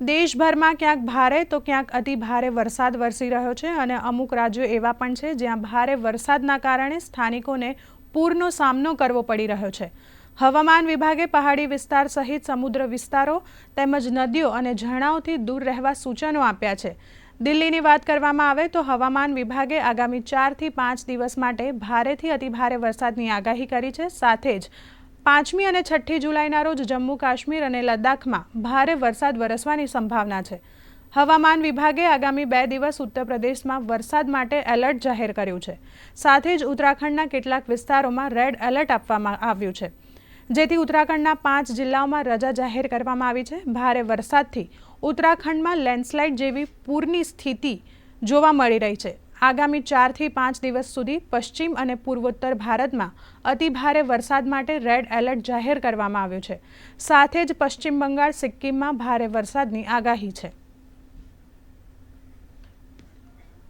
દેશભરમાં ક્યાંક ભારે તો ક્યાંક અતિ ભારે વરસાદ વરસી રહ્યો છે અને અમુક રાજ્યો એવા પણ છે જ્યાં ભારે વરસાદના કારણે સ્થાનિકોને પૂરનો સામનો કરવો પડી રહ્યો છે. હવામાન વિભાગે પહાડી વિસ્તાર સહિત સમુદ્ર વિસ્તારો તેમજ નદીઓ અને ઝરણાઓથી દૂર રહેવા સૂચનો આપ્યા છે. દિલ્હીની વાત કરવામાં આવે તો હવામાન વિભાગે આગામી ચારથી પાંચ દિવસ માટે ભારેથી અતિભારે વરસાદની આગાહી કરી છે. સાથે જ પાંચમી અને છઠ્ઠી જુલાઈના રોજ જમ્મુ કાશ્મીર અને લદ્દાખમાં ભારે વરસાદ વરસવાની સંભાવના છે. હવામાન વિભાગે આગામી બે દિવસ ઉત્તર પ્રદેશમાં વરસાદ માટે એલર્ટ જાહેર કર્યું છે. સાથે જ ઉત્તરાખંડના કેટલાક વિસ્તારોમાં રેડ એલર્ટ આપવામાં આવ્યું છે. જેથી ઉત્તરાખંડના પાંચ જિલ્લાઓમાં રજા જાહેર કરવામાં આવી છે. ભારે વરસાદથી ઉત્તરાખંડમાં લેન્ડસ્લાઇડ જેવી પૂરની સ્થિતિ જોવા મળી રહી છે. આગામી ચારથી પાંચ દિવસ સુધી પશ્ચિમ અને પૂર્વોત્તર ભારતમાં અતિભારે વરસાદ માટે રેડ એલર્ટ જાહેર કરવામાં આવ્યું છે. સાથે જ પશ્ચિમ બંગાળ, સિક્કિમમાં ભારે વરસાદની આગાહી છે.